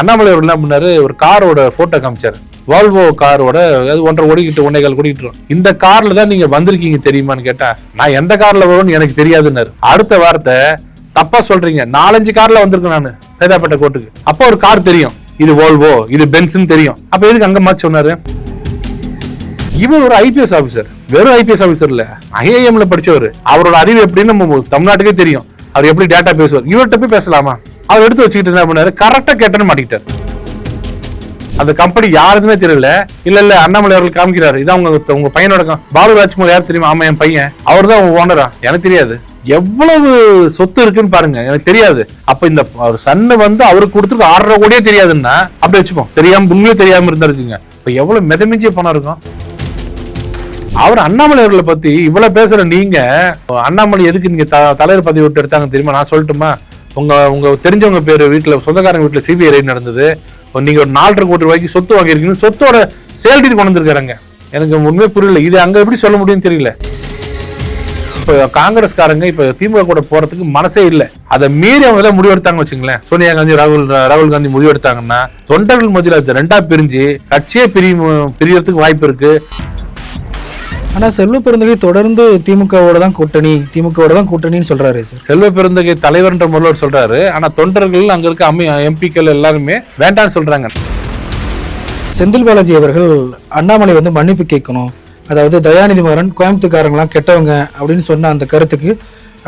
அண்ணாமலை அவர் என்ன பண்ணாரு? ஒரு காரோட போட்டோ காமிச்சாரு. வால்வோ காரோட அது ஒன்றரை ஓடிக்கிட்டு ஒன்னே கால் ஓடிக்கிட்டு இந்த கார்ல தான் நீங்க வந்திருக்கீங்க தெரியுமான்னு கேட்டா நான் எந்த கார்ல வரும்னு எனக்கு தெரியாதுன்னாரு. அடுத்த வார்த்தை தப்பா சொல்றீங்க. நாலஞ்சு கார்ல வந்திருக்கேன் நான் சைதாப்பேட்டை கோர்ட்டுக்கு. அப்போ ஒரு கார் தெரியும். இது வோல்வோ இது பென்ஸ்னு தெரியும். அப்ப எதுக்கு அங்க மாற்றி சொன்னாரு? இவர் ஒரு ஐபிஎஸ் ஆபிசர் வெறும் ஐபிஎஸ் ஆபிசர் இல்ல ஐஏஎம்ல படிச்சவர். அவரோட அறிவு எப்படின்னு நம்ம தமிழ்நாட்டுக்கே தெரியும். அவர் எப்படி டேட்டா பேசுவார். இவர்கிட்ட போய் பேசலாமா? அவர் எடுத்து வச்சுக்கிட்டு என்ன பண்ணாரு? கரெக்டா கேட்டேன்னு மாட்டிக்கிட்டார். அந்த கம்பெனி யாருக்குமே தெரியல. இல்ல இல்ல அண்ணாமலை அவர்கள் காமிக்கிறாரு. இதான் உங்க உங்க பையனோட பாலு ராஜ்குமார் யார் தெரியுமா? ஆமா என் பையன். அவர் தான் ஓனரா எனக்கு தெரியாது. எவ்வளவு சொத்து இருக்குன்னு பாருங்க. எனக்கு தெரியாது. அப்ப இந்த அவர் சன்னு வந்து அவருக்கு கொடுத்துருக்கு ஆறரை கோடியே தெரியாதுன்னா அப்படி வச்சுப்போம். தெரியாம உண்மையே தெரியாம இருந்தாருச்சுங்க இப்ப எவ்வளவு மிதமிஞ்சிய பணம் இருக்கும்? அவர் அண்ணாமலை அவர்களை பத்தி இவ்வளவு பேசுற நீங்க அண்ணாமலை எதுக்கு நீங்க த- தலைவர் பதவி விட்டு எடுத்தாங்க தெரியுமா? நான் சொல்லட்டுமா? உங்க உங்க தெரிஞ்சவங்க பேரு வீட்டில் சொந்தக்காரங்க வீட்டுல சிபிஐ ரைட் நடந்தது. நீங்க ஒரு நாலரை கோடி ரூபாய்க்கு சொத்து வாங்கியிருக்கீங்க சொத்தோட சேல்ரி கொண்டு வந்திருக்காங்க எனக்கு உண்மையே புரியல. இது அங்க எப்படி சொல்ல முடியும்னு தெரியல. இப்போ காங்கிரஸ்காரங்க இப்ப திமுக கூட போறதுக்கு மனசே இல்லை. அதை மீறி அவங்க ஏதாவது முடிவெடுத்தாங்க வச்சுங்களேன் சோனியா காந்தி ராகுல் ராகுல் காந்தி முடிவெடுத்தாங்கன்னா தொண்டர்கள் மத்தியில் ரெண்டா பிரிஞ்சு கட்சியே பிரி பிரியறதுக்கு வாய்ப்பு இருக்கு. ஆனா செல்வ பெருந்தகை தொடர்ந்து திமுகவோட தான் கூட்டணி திமுகவோட தான் கூட்டணின்னு சொல்றாரு சார். செல்வ பெருந்தகை தலைவர்ன்ற முதல்வர் சொல்றாரு. ஆனா தொண்டர்கள் அங்க இருக்க அம்மி எம்பிக்கள் எல்லாருமே வேண்டாம்னு சொல்றாங்க. செந்தில் பாலாஜி அவர்கள் அண்ணாமலை வந்து மன்னிப்பு கேட்கணும். அதாவது தயாநிதி மாறன் கோயம்புத்தூர்காரங்களாம் கெட்டவங்க அப்படின்னு சொன்ன அந்த கருத்துக்கு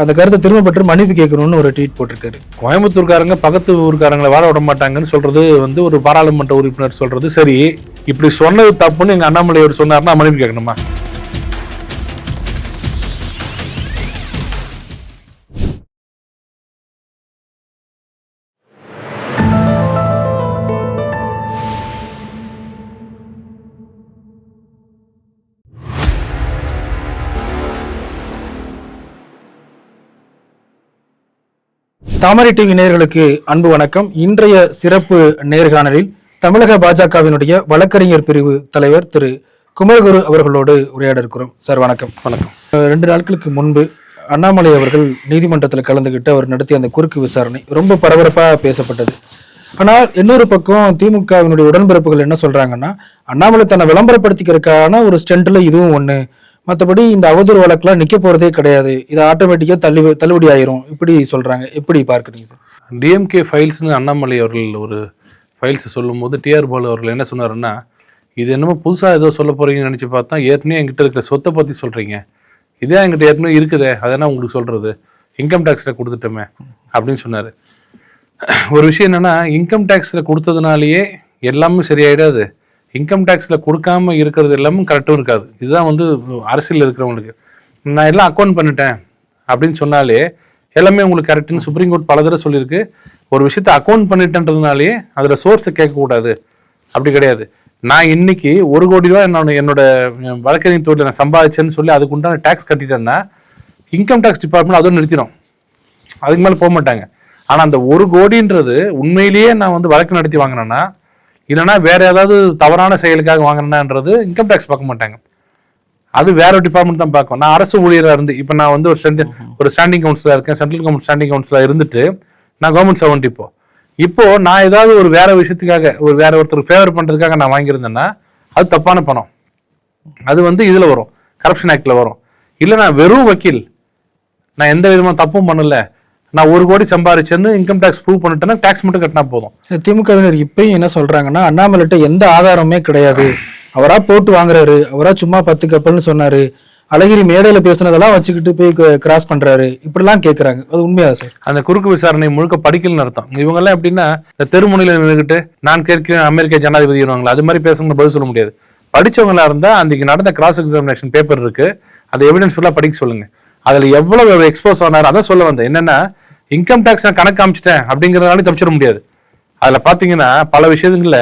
அந்த கருத்தை திரும்ப பெற்று மன்னிப்பு கேட்கணும்னு ஒரு ட்வீட் போட்டிருக்காரு. கோயம்புத்தூர்காரங்க பக்கத்து ஊர்க்காரங்களை வாழ விட மாட்டாங்கன்னு சொல்றது வந்து ஒரு பாராளுமன்ற உறுப்பினர் சொல்றது சரி. இப்படி சொன்னது தப்புன்னு எங்க அண்ணாமலை அவர் சொன்னாருன்னா மன்னிப்பு கேட்கணுமா? தாமரை டிவி நேயர்களுக்கு அன்பு வணக்கம். இன்றைய சிறப்பு நேர்காணலில் தமிழக பாஜகவினுடைய வழக்கறிஞர் பிரிவு தலைவர் திரு குமரகுரு அவர்களோடு உரையாட இருக்கிறோம். சார் வணக்கம். வணக்கம். ரெண்டு நாட்களுக்கு முன்பு அண்ணாமலை அவர்கள் நீதிமன்றத்தில் கலந்துகிட்டு அவர் நடத்திய அந்த குறுக்கு விசாரணை ரொம்ப பரபரப்பாக பேசப்பட்டது. ஆனால் இன்னொரு பக்கம் திமுகவினுடைய உடன்பிறப்புகள் என்ன சொல்றாங்கன்னா அண்ணாமலை தன்னை விளம்பரப்படுத்திக்கிறதுக்கான ஒரு ஸ்டெண்ட்ல இதுவும் ஒண்ணு மற்றபடி இந்த அவதூறு வழக்குலாம் நிற்க போகிறதே கிடையாது. இது ஆட்டோமேட்டிக்காக தள்ளி தள்ளுபடி ஆயிரும். இப்படி சொல்கிறாங்க எப்படி பார்க்குறீங்க சார்? டிஎம்கே ஃபைல்ஸ்னு அண்ணாமலை அவர்கள் ஒரு ஃபைல்ஸ் சொல்லும்போது டிஆர் பாலு அவர்கள் என்ன சொன்னாருன்னா இது என்னமோ புதுசாக ஏதோ சொல்ல போகிறீங்கன்னு நினச்சி பார்த்தா ஏற்கனவே என்கிட்ட இருக்கிற சொத்தை பற்றி சொல்கிறீங்க இதே என்கிட்ட ஏற்கனவே இருக்குதே. அதெல்லாம் உங்களுக்கு சொல்கிறது இன்கம் டேக்ஸில் கொடுத்துட்டோமே. அப்படின்னு சொன்னார். ஒரு விஷயம் என்னன்னா இன்கம் டேக்ஸில் கொடுத்ததுனாலேயே எல்லாமே சரியாயிடாது. இன்கம் டேக்ஸில் கொடுக்காம இருக்கிறது எல்லாமே கரெக்டும் இருக்காது. இதுதான் வந்து அரசியல் இருக்கிறவங்களுக்கு. நான் எல்லாம் அக்கௌண்ட் பண்ணிட்டேன் அப்படின்னு சொன்னாலே எல்லாமே உங்களுக்கு கரெக்டுன்னு சுப்ரீம் கோர்ட் பல தடவை சொல்லியிருக்கு. ஒரு விஷயத்தை அக்கௌண்ட் பண்ணிட்டேன்றதுனாலே அதில் சோர்ஸை கேட்கக்கூடாது அப்படி கிடையாது. நான் இன்னைக்கு ஒரு கோடி ரூபாய் நான் என்னோட வழக்கறிஞர் தொழில் நான் சம்பாதிச்சேன்னு சொல்லி அதுக்கு உண்டான டேக்ஸ் கட்டிட்டேன்னா இன்கம் டேக்ஸ் டிபார்ட்மெண்ட் அதுவும் நிறுத்திடும் அதுக்கு மேலே போக மாட்டாங்க. ஆனால் அந்த ஒரு கோடின்றது உண்மையிலேயே நான் வந்து வழக்கு நடத்தி வாங்கினேன்னா இல்லைன்னா வேற ஏதாவது தவறான செயலுக்காக வாங்கினேன்றது இன்கம் டேக்ஸ் பார்க்க மாட்டாங்க. அது வேற டிபார்ட்மெண்ட் தான் பார்க்கும். நான் அரசு ஊழியராக இருந்து இப்போ நான் வந்து ஒரு ஸ்டாண்டி ஒரு ஸ்டாண்டிங் கவுன்சிலர் இருக்கேன் சென்ட்ரல் கவர்மெண்ட் ஸ்டாண்டிங் கவுன்சிலர் இருந்துட்டு நான் கவர்மெண்ட் சர்வெண்ட் இப்போ. இப்போ நான் ஏதாவது ஒரு வேற விஷயத்துக்காக ஒரு வேற ஒருத்தருக்கு ஃபேவர் பண்றதுக்காக நான் வாங்கியிருந்தேன்னா அது தப்பான பணம். அது வந்து இதுல வரும். கரப்ஷன் ஆக்ட்ல வரும். இல்லை நான் வெறும் வக்கீல். நான் எந்த விதமான தப்பும் பண்ணல. நான் ஒரு கோடி சம்பாரிச்சேன்னு இன்கம் டேக்ஸ் ப்ரூவ் பண்ணிட்டேன்னா டேக்ஸ் மட்டும் கட்டினா போதும். திமுகவினர் இப்பயும் என்ன சொல்றாங்கன்னா அண்ணாமலைட்ட எந்த ஆதாரமுமே கிடையாது. அவரா போட்டு வாங்குறாரு அவரா சும்மா பத்து கப்பல்னு சொன்னாரு. அழகிரி மேடையில பேசுனதெல்லாம் வச்சுக்கிட்டு போய் கிராஸ் பண்றாரு. இப்படிலாம் கேக்குறாங்க. அது உண்மையா சார் அந்த குறுக்கு விசாரணை முழுக்க படிக்கலன்னு அர்த்தம். இவங்கெல்லாம் எப்படின்னா இந்த தெருமுனையில நின்றுக்கிட்டு நான் கேட்கிறேன் அமெரிக்க ஜனாதிபதி அது மாதிரி பேசுங்க பதில் சொல்ல முடியாது. படிச்சவங்களா இருந்தா அன்றைக்கு நடந்த கிராஸ் எக்ஸாமினேஷன் பேப்பர் இருக்கு. அந்த எவிடன்ஸ் ஃபுல்லா படிக்க சொல்லுங்க. அதுல எவ்வளவு எக்ஸ்போஸ் ஆனார் அதான் சொல்ல வந்தேன். என்னன்னா இன்கம் டேக்ஸ் நான் கணக்கு காமிச்சிட்டேன் அப்படிங்கிறதுனால தப்பிச்சிட முடியாது. அதில் பார்த்தீங்கன்னா பல விஷயங்களில்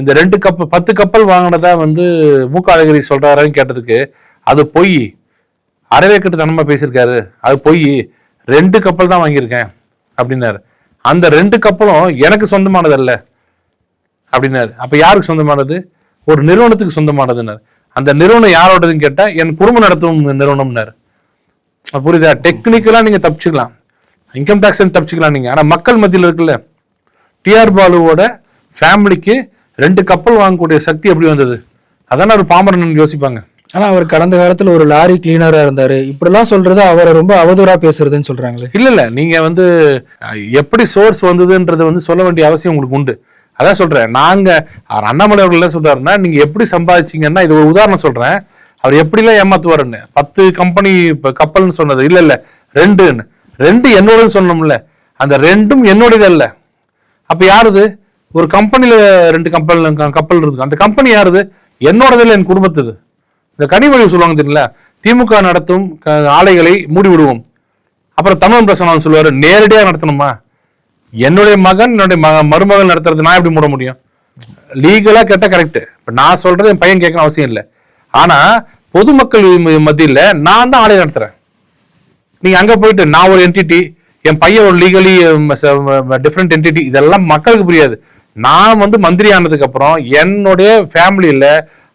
இந்த ரெண்டு கப்பல் பத்து கப்பல் வாங்கினதா வந்து மூக்க அழகிரி சொல்கிறாருன்னு கேட்டதுக்கு அது பொய் அறவே கட்டு பேசியிருக்காரு அது பொய் ரெண்டு கப்பல் தான் வாங்கியிருக்கேன் அப்படின்னாரு. அந்த ரெண்டு கப்பலும் எனக்கு சொந்தமானது அல்ல அப்படின்னாரு. அப்போ யாருக்கு சொந்தமானது? ஒரு நிறுவனத்துக்கு சொந்தமானதுன்னார். அந்த நிறுவனம் யாரோடதுன்னு கேட்டால் என் குடும்பம் நடத்தும் நிறுவனம்னாரு. புரியுதா? டெக்னிக்கலாக நீங்கள் தப்பிச்சுக்கலாம். இன்கம் டேக்ஸ் தப்பிச்சுக்கலாம் நீங்க. ஆனா மக்கள் மத்தியில் இருக்குல்ல டிஆர் பாலுவோட ஃபேமிலிக்கு ரெண்டு கப்பல் வாங்கக்கூடிய சக்தி எப்படி வந்தது? அதானே ஒரு பாமரன் யோசிப்பாங்க. ஆனா அவர் கடந்த காலத்துல ஒரு லாரி கிளீனரா இருந்தாரு. இப்படிலாம் சொல்றது அவரை ரொம்ப அவதூறா பேசுறதுன்னு சொல்றாங்களே. இல்ல இல்ல. நீங்க வந்து எப்படி சோர்ஸ் வந்ததுன்றது வந்து சொல்ல வேண்டிய அவசியம் உங்களுக்கு உண்டு. அதான் சொல்றேன். நாங்க அவர் அண்ணாமலை அவர்கள் என்ன சொல்றாருன்னா நீங்க எப்படி சம்பாதிச்சீங்கன்னா இது ஒரு உதாரணம் சொல்றேன். அவர் எப்படிலாம் ஏமாத்துவாருன்னு. பத்து கம்பெனி கப்பல்னு சொன்னது. இல்ல இல்ல. ரெண்டுன்னு. ரெண்டு என்னோடன்னு சொன்னோம்ல அந்த ரெண்டும் என்னோடது அல்ல. அப்போ யாருது? ஒரு கம்பெனியில் ரெண்டு கப்பல் கப்பல் இருக்கு அந்த கம்பெனி யாருது? என்னோடது இல்லை என் குடும்பத்துது. இந்த கனிமொழி சொல்லுவாங்க தெரியல திமுக நடத்தும் க- ஆலைகளை மூடி விடுவோம் அப்புறம் தமிழ் பிரசனம் சொல்லுவார் நேரடியாக நடத்தணுமா? என்னுடைய மகன் என்னுடைய மக மருமகன் நடத்துறது நான் எப்படி மூட முடியும்? லீகலாக கேட்டால் கரெக்டு இப்போ நான் சொல்கிறது என் பையன் கேட்கணும் அவசியம் இல்லை. ஆனால் பொதுமக்கள் மத்தியில் நான் தான் ஆலை நடத்துகிறேன் நீங்க அங்க போயிட்டு நான் ஒரு என்டிட்டி என் பையன் ஒரு லீகலி டிஃப்ரெண்ட் என்டிட்டி இதெல்லாம் மக்களுக்கு புரியாது. நான் வந்து மந்திரி ஆனதுக்கு அப்புறம் என்னுடைய ஃபேமிலியில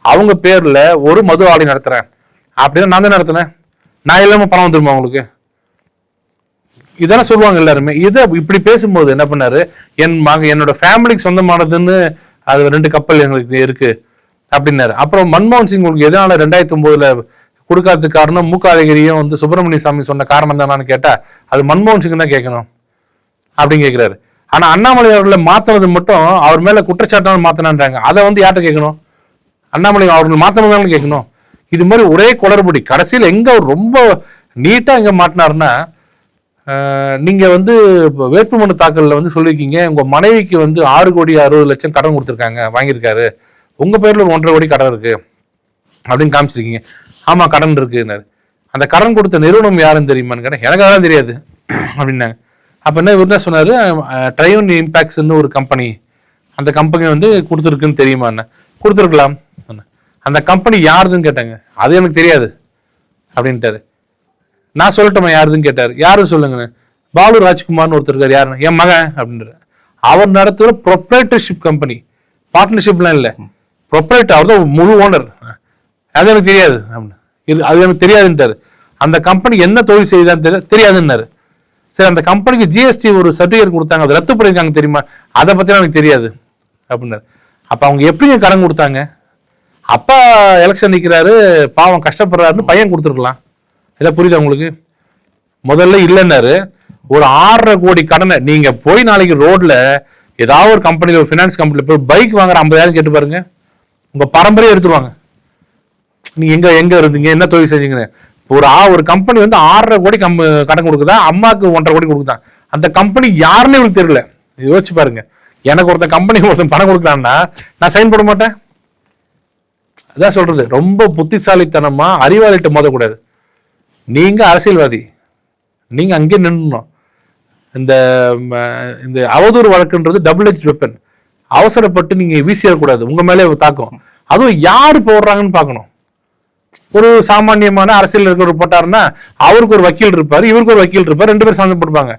அவங்க பேர்ல ஒரு மது ஆலை நடத்துறேன். அப்படின்னு நான் தான் நடத்தினேன்? நான் இல்லாம பணம் வந்துருமா உங்களுக்கு? இதெல்லாம் சொல்லுவாங்க எல்லாருமே. இதை இப்படி பேசும்போது என்ன பண்ணாரு? என் மக என்னோட ஃபேமிலிக்கு சொந்தமானதுன்னு அது ரெண்டு கப்பல் எங்களுக்கு இருக்கு. அப்படின்னாரு. அப்புறம் மன்மோகன் சிங் உங்களுக்கு எதனால ரெண்டாயிரத்தி ஒன்பதுல கொடுக்காததுக்கு காரணம் மூக்க அழகிரியும் வந்து சுப்பிரமணிய சாமி சொன்ன காரணம் தானான்னு கேட்டா அது மன்மோகன் சிங் தான் கேட்கணும். அப்படின்னு கேட்கிறாரு ஆனா அண்ணாமலை அவர்களை மாத்தினது மட்டும் அவர் மேல குற்றச்சாட்டான மாத்தினான்றாங்க. அதை வந்து யார்கிட்ட கேட்கணும்? அண்ணாமலை அவர்கள் மாத்தினதாலும் கேட்கணும். இது மாதிரி ஒரே குளறுபடி. கடைசியில் எங்க அவர் ரொம்ப நீட்டா எங்க மாட்டினாருன்னா நீங்கள் நீங்க வந்து வேட்புமனு தாக்கல்ல வந்து சொல்லியிருக்கீங்க. உங்க மனைவிக்கு வந்து ஆறு கோடி அறுபது லட்சம் கடன் கொடுத்துருக்காங்க வாங்கியிருக்காரு. உங்க பேர்ல ஒரு ஒன்றரை கோடி கடன் இருக்கு. அப்படின்னு காமிச்சிருக்கீங்க. ஆமாம் கடன் இருக்குன்னாரு. அந்த கடன் கொடுத்த நிறுவனம் யாருன்னு தெரியுமான்னு கேட்டேன் எனக்கு அதெல்லாம் தெரியாது. அப்படின்னாங்க. அப்போ என்ன இவர் என்ன ட்ரைவன் இம்பாக்ட்ஸ்னு ஒரு கம்பெனி அந்த கம்பெனி வந்து கொடுத்துருக்குன்னு தெரியுமா என்ன கொடுத்துருக்கலாம். அந்த கம்பெனி யாருதுன்னு கேட்டாங்க. அது எனக்கு தெரியாது. அப்படின்ட்டாரு. நான் சொல்லட்டுமா யாருதுன்னு கேட்டார். யார் சொல்லுங்க பாலு ராஜ்குமார்னு ஒருத்தர் இருக்கார். யாருன்னு? என் மகன் அப்படின்றாரு. அவர் நடத்துகிற ப்ரொப்ரேட்டர்ஷிப் கம்பெனி பார்ட்னர்ஷிப்லாம் இல்லை. ப்ரொப்ரேட்டர் அவர் தான் முழு ஓனர் அது எனக்கு தெரியாது. அப்படின்னு இது அது எனக்கு தெரியாதுன்ட்டார். அந்த கம்பெனி என்ன தொழில் செய்யுதான்னு தெரிய தெரியாதுன்னாரு. சரி அந்த கம்பெனிக்கு ஜிஎஸ்டி ஒரு சர்டிஃபிகேட் கொடுத்தாங்க. அதை ரத்து பண்ணியிருக்காங்க தெரியுமா? அதை பற்றிலாம் எனக்கு தெரியாது. அப்படின்னாரு. அப்போ அவங்க எப்படிங்க கடன் கொடுத்தாங்க? அப்பா எலெக்ஷன் நிற்கிறாரு பாவம் கஷ்டப்படுறாருன்னு பையன் கொடுத்துருக்கலாம். இதை புரியுதா உங்களுக்கு? முதல்ல இல்லைன்னாரு. ஒரு ஆறரை கோடி கடனை நீங்க போய் நாளைக்கு ரோட்ல ஏதாவது ஒரு கம்பெனியில் ஒரு ஃபினான்ஸ் கம்பெனியில் போய் பைக் வாங்குற ஐம்பதாயிரம் கேட்டு பாருங்க. உங்க பரம்பரையே எடுத்துருவாங்க. நீ எங்க எங்க இருந்தீங்க? என்ன தொழில் செஞ்சீங்கன்னு? ஒரு ஆ ஒரு கம்பெனி வந்து ஆறரை கோடி கம் கடன் கொடுக்குதா? அம்மாவுக்கு ஒன்றரை கோடி கொடுக்குதான் அந்த கம்பெனி யாருன்னு இவருக்கு தெரியல. யோசிச்சு பாருங்க. எனக்கு ஒருத்தன் கம்பெனி ஒருத்தன் பணம் கொடுக்குறான்னா நான் சைன் போட மாட்டேன். அதான் சொல்றது. ரொம்ப புத்திசாலித்தனமா அறிவாளிட்டு மோதக்கூடாது. நீங்க அரசியல்வாதி. நீங்க அங்கே நின்னும் இந்த ம, இந்த அவதூறு வழக்குன்றது டபுள் ஹெச் வெப்பன் அவசரப்பட்டு நீங்க வீசிடக்கூடாது. உங்க மேலே தாக்கும். அதுவும் யாரு போடுறாங்கன்னு பார்க்கணும். ஒரு சாமானியமான அரசியல் இருக்கிறவர் போட்டாருன்னா அவருக்கு ஒரு வக்கீல் இருப்பார் இவருக்கு ஒரு வக்கீல் இருப்பார் ரெண்டு பேரும் சம்மந்தம் போட்டுப்பாங்க.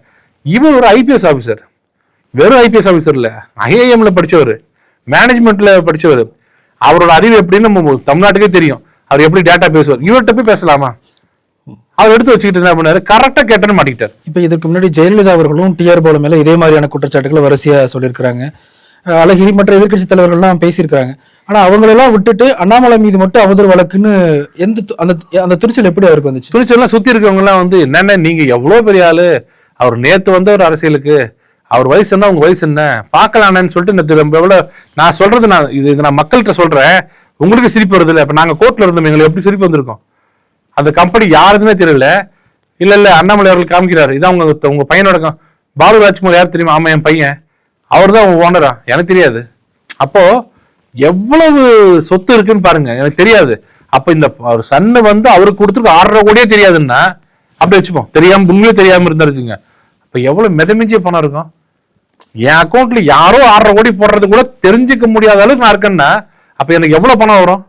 இவர் ஒரு ஐபிஎஸ் ஆஃபீஸர் வெறும் ஐபிஎஸ் ஆஃபீஸர் இல்லை ஐஏஎம்ல படித்தவர் மேனேஜ்மெண்ட்ல படித்தவர் அவரோட அறிவு எப்படின்னு நம்ம தமிழ்நாட்டுக்கே தெரியும். அவர் எப்படி டேட்டா பேசுவார். இவர்கிட்ட போய் பேசலாமா? அவர் எடுத்து வச்சுக்கிட்டு என்ன பண்ணாரு? கரெக்டாக கேட்டேன்னு மாட்டிக்கிட்டார். இப்போ இதுக்கு முன்னாடி ஜெயலலிதா அவர்களும் டிஆர் பாலு மேலே இதே மாதிரியான குற்றச்சாட்டுகளை வரிசையாக சொல்லியிருக்கிறாங்க. அழகிரி மற்ற எதிர்க்கட்சி தலைவர்கள்லாம் பேசியிருக்கிறாங்க. ஆனா அவங்களெல்லாம் விட்டுட்டு அண்ணாமலை மீது மட்டும் அவதூறு வழக்குன்னு எந்த து- அந்த அந்த துணிச்சல் எப்படி அவருக்கு வந்துச்சு? துணிச்சல்லாம் சுத்தி இருக்கவங்க எல்லாம் வந்து என்னென்ன நீங்க எவ்வளவு பெரிய ஆளு? அவர் நேத்து வந்தவர் அரசியலுக்கு. அவர் வயசு என்ன உங்க வயசு என்ன? பார்க்கலானேன்னு சொல்லிட்டு நேத்து ரொம்ப எவ்வளவு நான் சொல்றது நான் இது இது நான் மக்கள்கிட்ட சொல்றேன். உங்களுக்கு சிரிப்பு வருது இல்ல? இப்ப நாங்க கோர்ட்ல இருந்தோம் எங்களுக்கு எப்படி சிரிப்பு வந்திருக்கோம்? அந்த கம்பெனி யாருக்குமே தெரியல. இல்ல இல்ல அண்ணாமலை அவர்கள் காமிக்கிறாரு. இதான் உங்க உங்க பையனோட கம்- பாலு ராஜ்குமார் யார் தெரியுமா? ஆமா என் பையன். அவர் தான் உங்க ஓனரா எனக்கு தெரியாது. அப்போ எவ்வளவு சொத்து இருக்குன்னு பாருங்க. எனக்கு தெரியாது. அப்ப இந்த அவர் சன்னு வந்து அவருக்கு கொடுத்துருக்கு ஆறரை கோடியே தெரியாதுன்னா அப்படி வச்சுப்போம். தெரியாம உண்மையே தெரியாம இருந்தாருச்சுங்க. அப்ப எவ்வளவு மிதமிஞ்சிய பணம் இருக்கும்? என் அக்கௌண்ட்ல யாரோ ஆறரை கோடி போடுறது கூட தெரிஞ்சுக்க முடியாத அளவுக்கு நான் இருக்கேன்னா அப்ப எனக்கு எவ்வளவு பணம் வரும்?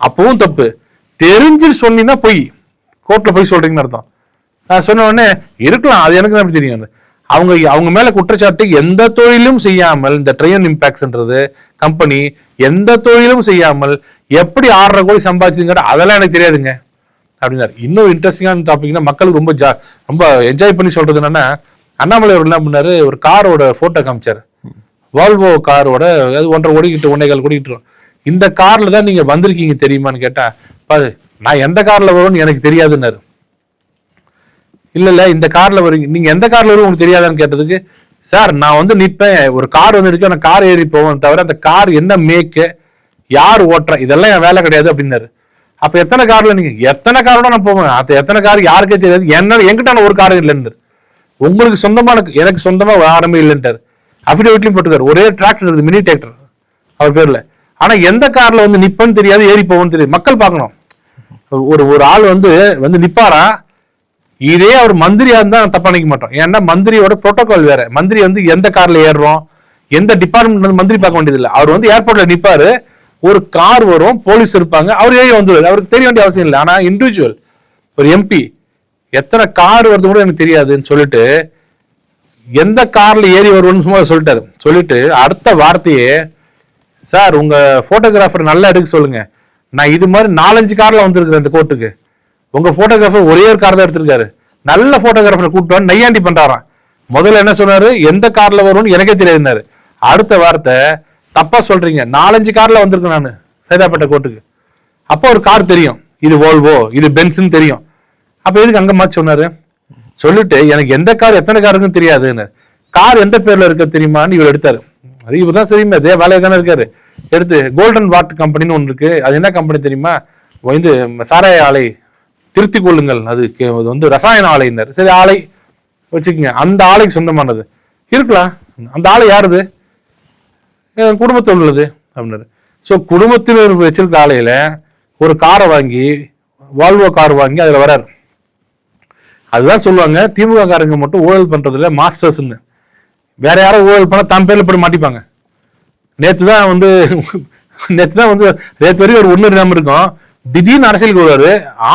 அப்பவும் தப்பு. தெரிஞ்சு சொன்னீங்கன்னா பொய். கோர்ட்ல போய் சொல்றீங்கன்னு அர்த்தம். நான் சொன்ன உடனே இருக்கலாம். அது எனக்கு தான் எப்படி தெரியும். அவங்க அவங்க மேல குற்றச்சாட்டு எந்த தொழிலும் செய்யாமல் இந்த ட்ரையன் இம்பாக்ட்ஸ்ன்றது கம்பெனி எந்த தொழிலும் செய்யாமல் எப்படி ஆறரை கோடி சம்பாதிச்சுங்கிற அதெல்லாம் எனக்கு தெரியாதுங்க. அப்படின்னாரு. இன்னும் இன்ட்ரெஸ்டிங்கான டாபிக்னா மக்களுக்கு ரொம்ப ஜா ரொம்ப என்ஜாய் பண்ணி சொல்றது என்னன்னா அண்ணாமலை அவர் என்ன பண்ணாரு? ஒரு காரோட போட்டோ காமிச்சாரு. வால்வோ காரோட அது ஒன்றரை ஓடிக்கிட்டு ஒன்னேகால் ஓடிக்கிட்டு இந்த கார்ல தான் நீங்க வந்திருக்கீங்க தெரியுமான்னு கேட்டா பாரு நான் எந்த கார்ல வரும்னு எனக்கு தெரியாதுன்னாரு. இல்ல இல்ல இந்த கார்ல வருவீங்க நீங்க எந்த கார்ல வரும் உங்களுக்கு தெரியாதான்னு கேட்டதுக்கு சார் நான் வந்து நிப்பேன். ஒரு கார் வந்து இருக்கு. நான் கார் ஏறி போவேன் தவிர அந்த கார் என்ன மேக்கு யார் ஓட்டுற இதெல்லாம் என் வேலை கிடையாது அப்படின்னாரு. அப்ப எத்தனை கார்ல நீங்க எத்தனை காரோட நான் போவேன்? அது எத்தனை கார் யாருக்கே தெரியாது. என்ன என்கிட்ட ஒரு கார் இல்லைன்னு உங்களுக்கு சொந்தமான எனக்கு சொந்தமா யாருமே இல்லைன்ட்டார் அஃபிடேவிட்லயும் போட்டுக்காரு ஒரே டிராக்டர் இருக்குது மினி டிராக்டர் அவர் பேர்ல. ஆனா எந்த கார்ல வந்து நிப்பன்னு தெரியாது ஏறி போவோம்னு தெரியாது. மக்கள் பார்க்கணும். ஒரு ஒரு ஆள் வந்து வந்து நிப்பாரா? இதே அவர் மந்திரியா இருந்தா தப்பா நினைக்க மாட்டோம். ஏன்னா மந்திரியோட புரோட்டோகால் வேற. மந்திரி வந்து எந்த கார்ல ஏறுறோம்? எந்த டிபார்ட்மெண்ட் வந்து மந்திரி பார்க்க வேண்டியது அவர் வந்து ஏர்போர்ட்ல நிப்பாரு. ஒரு கார் வரும் போலீஸ் இருப்பாங்க. அவர் ஏறி வந்துடுவார் அவருக்கு தெரிய வேண்டிய அவசியம் இல்லை. ஆனா இண்டிவிஜுவல் ஒரு எம்பி எத்தனை கார் வருது கூட எனக்கு தெரியாதுன்னு சொல்லிட்டு எந்த கார்ல ஏறி வருவோம்னு சும்மா சொல்லிட்டாரு. சொல்லிட்டு அடுத்த வார்த்தையே சார் உங்க போட்டோகிராஃபர் நல்லா எடுக்க சொல்லுங்க. நான் இது மாதிரி நாலஞ்சு கார்ல வந்திருக்கிறேன் இந்த கோர்ட்டுக்கு உங்க போட்டோகிராஃபர் ஒரே ஒரு கார் தான் எடுத்திருக்காரு. நல்ல போட்டோகிராஃபர் கூப்பிட்டு வந்து நையாண்டி பண்றாராம். முதல்ல என்ன சொன்னாரு? எந்த கார்ல வரும்னு எனக்கே தெரியாதுன்னாரு. அடுத்த வார்த்தை தப்பா சொல்றீங்க. நாலஞ்சு கார்ல வந்திருக்கேன் நான் சைதாப்பேட்டை கோர்ட்டுக்கு அப்போ ஒரு கார் தெரியும். இது வோல்வோ இது பென்ஸ்னு தெரியும். அப்ப எதுக்கு அங்க மாத்தி சொன்னாரு? சொல்லிட்டு எனக்கு எந்த கார் எத்தனை கார் இருக்குன்னு தெரியாதுன்னு. கார் எந்த பேர்ல இருக்க தெரியுமான்னு இவர் எடுத்தாரு. அது இவர் தான் தெரியுமே அதே வேலையை தானே இருக்காரு. எடுத்து கோல்டன் வாட் கம்பெனின்னு ஒன்று இருக்கு. அது என்ன கம்பெனி தெரியுமா? இது சாராய ஆலை திருத்திக் கொள்ளுங்கள். அது வந்து ரசாயன ஆலையினர். சரி ஆலை வச்சுக்கோங்க. அந்த ஆலைக்கு சொந்தமானது. இருக்கலாம் அந்த ஆலை யாருது? குடும்பத்தில் உள்ளது அப்படின்னாரு. ஸோ குடும்பத்தினர் வச்சிருக்க ஆலையில் ஒரு காரை வாங்கி வால்வோ கார் வாங்கி அதில் வரார். அதுதான் சொல்லுவாங்க திமுக காரங்க மட்டும் ஊழல் பண்ணுறதுல மாஸ்டர்ஸ்னு வேற யாரோ ஊழல் பண்ணால் தன் பேரில் போய் மாட்டிப்பாங்க. நேற்று தான் வந்து நேற்று தான் வந்து நேற்று வரைக்கும் ஒரு ஒன்று நம்ம இருக்கும். திடீர்னு அரசியலுக்கு வருவாரு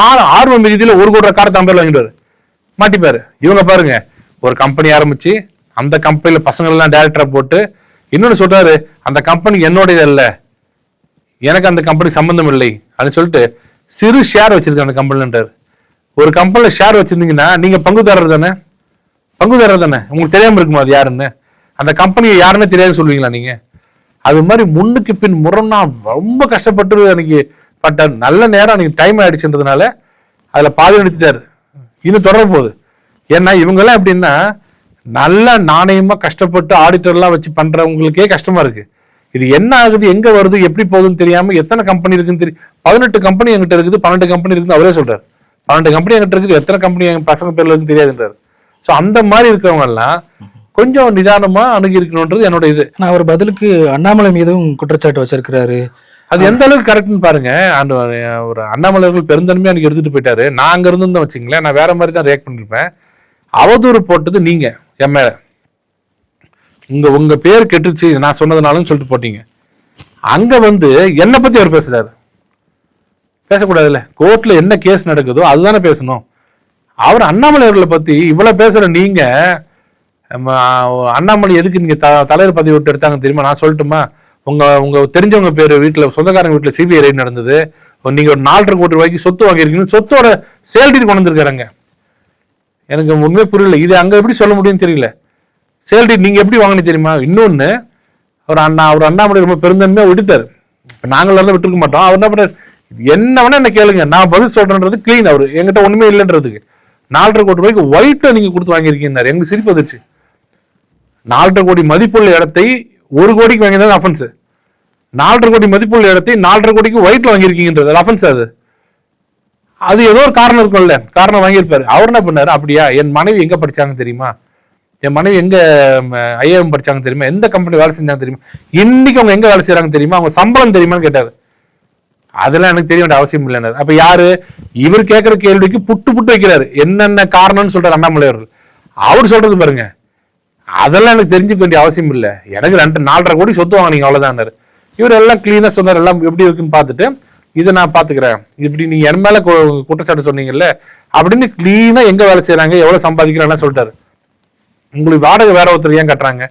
ஆறு ஆர்வம் மிகுதியில் ஒரு கோடி ரெக்கார்டு காரை தன் பேர்ல வாங்கிடுவாரு மாட்டிப்பாரு. இவங்க பாருங்க ஒரு கம்பெனி ஆரம்பிச்சு அந்த கம்பெனியில் பசங்க டேரக்டரை போட்டு இன்னொன்று சொல்றாரு அந்த கம்பெனி என்னோடது இல்லை எனக்கு அந்த கம்பெனி சம்மந்தம் இல்லை. அப்படின்னு சொல்லிட்டு சிறு ஷேர் வச்சிருக்கேன் அந்த கம்பெனின்றாரு ஒரு கம்பெனியில் ஷேர் வச்சிருந்தீங்கன்னா பங்கு பங்குதாரர் தானே? பங்குதாரர் தானே? உங்களுக்கு தெரியாமல் இருக்குமா அது யாருன்னு? அந்த கம்பெனியை யாருன்னு தெரியாது சொல்லுவீங்களா நீங்கள் அது மாதிரி முன்னுக்கு பின் முரணா ரொம்ப கஷ்டப்பட்டு அன்னைக்கு பட் நல்ல நேரம் அன்னைக்கு டைம் ஆயிடுச்சுன்றதுனால அதில் பாதி எடுத்துட்டாரு இன்னும் தொடர போகுது. ஏன்னா இவங்கெல்லாம் எப்படின்னா நல்ல நாணயமாக கஷ்டப்பட்டு ஆடிட்டர்லாம் வச்சு பண்ணுறவங்களுக்கே கஷ்டமாக இருக்குது இது என்ன ஆகுது எங்க வருது எப்படி போகுதுன்னு தெரியாம எத்தனை கம்பெனி இருக்குன்னு தெரியும் பதினெட்டு கம்பெனி எங்கிட்ட இருக்குது பன்னெண்டு கம்பெனி இருக்குன்னு அவரே சொல்றாரு. பன்னெண்டு கம்பெனி எங்கிட்ட இருக்குது எத்தனை கம்பெனி எங்க பசங்க பேர்ல இருக்குன்னு தெரியாதுன்றாரு. ஸோ அந்த மாதிரி இருக்கிறவங்க எல்லாம் கொஞ்சம் நிதானமா அணுகி இருக்கணும்ன்றது என்னோட இது. நான் அவர் பதிலுக்கு அண்ணாமலை மீதும் குற்றச்சாட்டு வச்சிருக்கிறாரு. அது எந்த அளவுக்கு கரெக்ட்னு பாருங்க. அந்த ஒரு அண்ணாமலை அவர்கள் பெருந்தன்மையா எனக்கு எடுத்துட்டு போயிட்டாரு. நான் அங்க இருந்து வச்சுங்களேன் நான் வேற மாதிரி தான் ரியாக்ட் பண்ணிருப்பேன். அவதூறு போட்டது நீங்க என் மேல. உங்க உங்க பேர் கெட்டுச்சு நான் சொன்னதுனாலும் சொல்லிட்டு போட்டீங்க. அங்க வந்து என்னை பத்தி அவர் பேசுறாரு. பேசக்கூடாதுல்ல. கோர்ட்ல என்ன கேஸ் நடக்குதோ அதுதானே பேசணும். அவர் அண்ணாமலை அவர்களை பத்தி இவ்வளவு பேசுற நீங்க அண்ணாமலை எதுக்கு நீங்க த- தலைவர் பதவி விட்டு எடுத்தாங்க தெரியுமா? நான் சொல்லட்டுமா? உங்க உங்க தெரிஞ்சவங்க பேர் வீட்டில் சொந்தக்காரங்க வீட்டில் சிபிஐ ரைட் நடந்தது. நீங்க ஒரு நாலரை கோடி ரூபாய்க்கு சொத்து வாங்கியிருக்கீங்க சொத்தோட சேல்டி கொண்டு வந்திருக்காருங்க. எனக்கு உண்மையே புரியல. இது அங்க எப்படி சொல்ல முடியும்னு தெரியல. சேல்டி நீங்க எப்படி வாங்கினீங்க தெரியுமா? இன்னொன்று அவர் அண்ணா அவர் அண்ணாமலை ரொம்ப பெருந்தன்மையாக விடுத்தார் இப்போ நாங்கள் இருந்தால் விட்டுருக்க மாட்டோம். அவர் என்ன பண்ணார் என்ன வேணா என்ன கேளுங்க. நான் பதில் சொல்றேன்றது கிளீன் அவர். எங்கிட்ட ஒன்றுமே இல்லைன்றதுக்கு. நாலரை கோடி ரூபாய்க்கு ஒயிட்டில் நீங்கள் கொடுத்து வாங்கியிருக்கீங்க எங்களுக்கு சிரிப்பு வந்துச்சு நாலரை கோடி மதிப்புள்ள இடத்தை ஒரு கோடிக்கு வாங்கினது அஃபென்ஸ் நாலரை கோடி மதிப்புள்ள இடத்தை நாலரை கோடிக்கு ஒயிட்ல வாங்கியிருக்கீங்கன்றது. அஃபென்ஸ் அது. அது ஏதோ ஒரு காரணம் இருக்கும்ல. காரணம் வாங்கியிருப்பாரு. அவர் என்ன பண்ணாரு? அப்படியா என் மனைவி எங்க படிச்சாங்க தெரியுமா? என் மனைவி எங்க ஐஏஎம் படிச்சாங்க தெரியுமா? எந்த கம்பெனி வேலை செஞ்சாங்க தெரியுமா? இன்னைக்கு அவங்க எங்க வேலை செய்றாங்க தெரியுமா? அவங்க சம்பளம் தெரியுமான்னு கேட்டாரு. அதெல்லாம் எனக்கு தெரிய வேண்டிய அவசியம் இல்லைன்னாரு. அப்ப யாரு? இவர் கேட்கிற கேள்விக்கு புட்டு புட்டு வைக்கிறாரு. என்னென்ன காரணம்னு சொல்றாரு அண்ணாமலை அவர்கள் அவர் சொல்றது பாருங்க. அதெல்லாம் எனக்கு தெரிஞ்சுக்க வேண்டிய அவசியம் இல்லை. எனக்கு ரெண்டு நாலரை கோடி சொத்து வாங்கினீங்க அவ்வளவுதான் இவர் எல்லாம் கிளீனாக சொன்னார் எல்லாம் எப்படி இருக்குன்னு பார்த்துட்டு இதை நான் பார்த்துக்கிறேன். இப்படி நீங்கள் என் மேலே குற்றச்சாட்டு சொன்னீங்கல்ல அப்படின்னு கிளீனாக எங்கே வேலை செய்கிறாங்க எவ்வளோ சம்பாதிக்கிறாங்கன்னு சொல்லிட்டாரு. உங்களுக்கு வாடகை வேற ஒருத்தர் ஏன் கட்டுறாங்க?